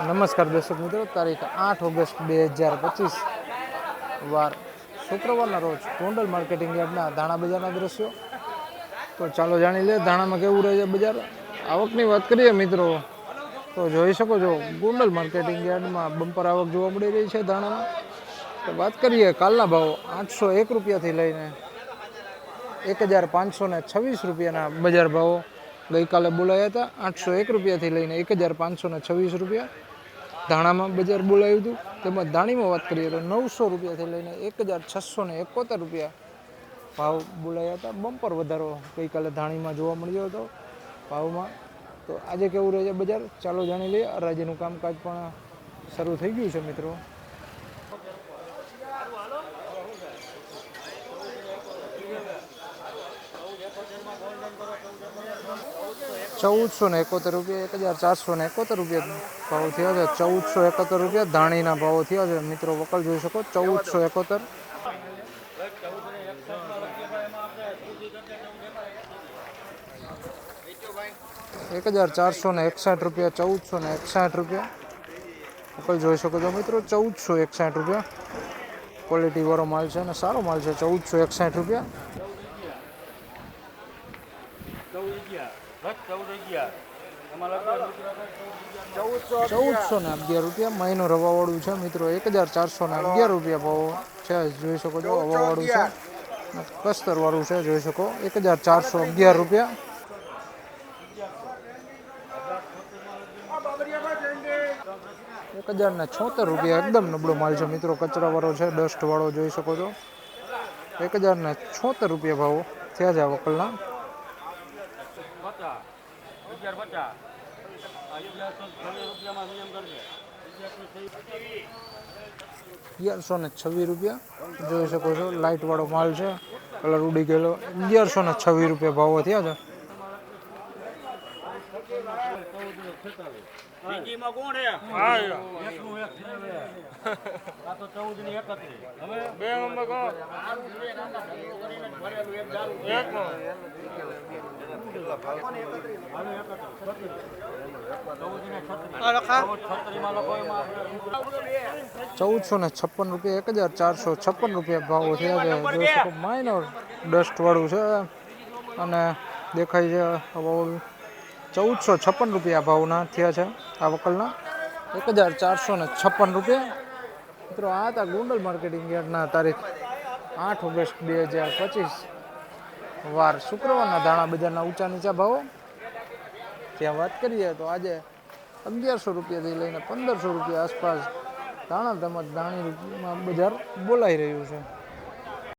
નમસ્કાર દર્શક મિત્રો, તારીખ આઠ ઓગસ્ટ બે હજાર પચીસ વાર શુક્રવારના રોજ ગોંડલ માર્કેટિંગ યાર્ડના ધાણા બજારના દ્રશ્યો. તો ચાલો જાણી લે ધાણામાં કેવું રહે છે બજાર. આવકની વાત કરીએ મિત્રો, તો જોઈ શકો છો ગોંડલ માર્કેટિંગ યાર્ડમાં બમ્પર આવક જોવા મળી રહી છે ધાણામાં. તો વાત કરીએ કાલના ભાવ આઠસો એક રૂપિયાથી લઈને એક હજાર પાંચસો ને છવ્વીસ રૂપિયાના બજાર ભાવો. ગઈકાલે બોલાયા હતા આઠસો એક રૂપિયાથી લઈને એક હજાર પાંચસો ને છવ્વીસ રૂપિયા. ધાણામાં બજાર બોલાવ્યું હતું. તેમજ ધાણીમાં વાત કરીએ તો નવસો રૂપિયાથી લઈને એક હજાર છસો ને એકોતેર રૂપિયા ભાવ બોલાયા હતા. બમ્પર વધારો ગઈકાલે ધાણીમાં જોવા મળ્યો હતો ભાવમાં. તો આજે કેવું રહે છે બજાર? ચાલો જાણી લઈએ. રાજ્યનું કામકાજ પણ શરૂ થઈ ગયું છે મિત્રો. ચૌદસો ને એકોતેર રૂપિયા, એક હજાર ચારસો ને એકોતેર રૂપિયા ભાવ થયા છે. ચૌદસો એકોતેર રૂપિયા ધાણીના ભાવો થયા છે. મિત્રો, વકલ જોઈ શકો, ચૌદસો એકોતેર. એક હજાર ચારસો ને એકસાઠ રૂપિયા, ચૌદસો ને એકસાઠ રૂપિયા. વકલ જોઈ શકો છો મિત્રો, ચૌદસો એકસાઠ રૂપિયા. ક્વોલિટી વાળો માલ છે અને સારો માલ છે, ચૌદસો એકસાઠ રૂપિયા. ચૌદસો ને અગિયાર. રૂપિયા. મહિનો રવાવાળું છે મિત્રો. એક હજાર ચારસો ને અગિયાર રૂપિયા ભાવ છે. જોઈ શકો છો હવાવાળું છે. કસ્તર વાળું છે જોઈ શકો. એક હજાર ચારસો અગિયાર રૂપિયા. એક હજાર ને છોતેર રૂપિયા એકદમ નબળો માલ છે મિત્રો. કચરા વાળો છે ડસ્ટ વાળો જોઈ શકો છો. એક હજાર ને છોતેર રૂપિયા ભાવ થયા છે આ વકલના. પચાસ. અગિયાર પચાસ. અગિયારસો ને છવ્વીસ રૂપિયા. જોઈ શકો છો લાઇટ વાળો માલ છે. કલર ઉડી ગયેલો. અગિયારસો ને છવ્વીસ રૂપિયા ભાવો થયા છે. બીજીમાં કોણ હે? હા એકનું એક છે આ તો ચૌદની એકત્રીસ હવે બે નંબર કો એક નો ચૌદસો ને છપ્પન રૂપિયા એક હજાર ચારસો છપ્પન રૂપિયા ભાવો થયા છે. જોઈ શકો માઇનર ડસ્ટ વાળું છે. અને દેખાય છે ચૌદસો છપ્પન રૂપિયા ભાવના થયા છે આ વકલના. એક હજાર ચારસો ને છપ્પન રૂપિયા. મિત્રો, આ હતા ગોંડલ માર્કેટિંગ યાર્ડના તારીખ આઠ ઓગસ્ટ બે હજાર પચીસ. વાર શુક્રવારના ધાણા બજારના ઊંચા નીચા ભાવો. ત્યાં વાત કરીએ તો આજે અગિયારસો રૂપિયાથી લઈને પંદરસો રૂપિયા આસપાસ ધાણા તેમજ ધાણી બજાર બોલાઈ રહ્યું છે.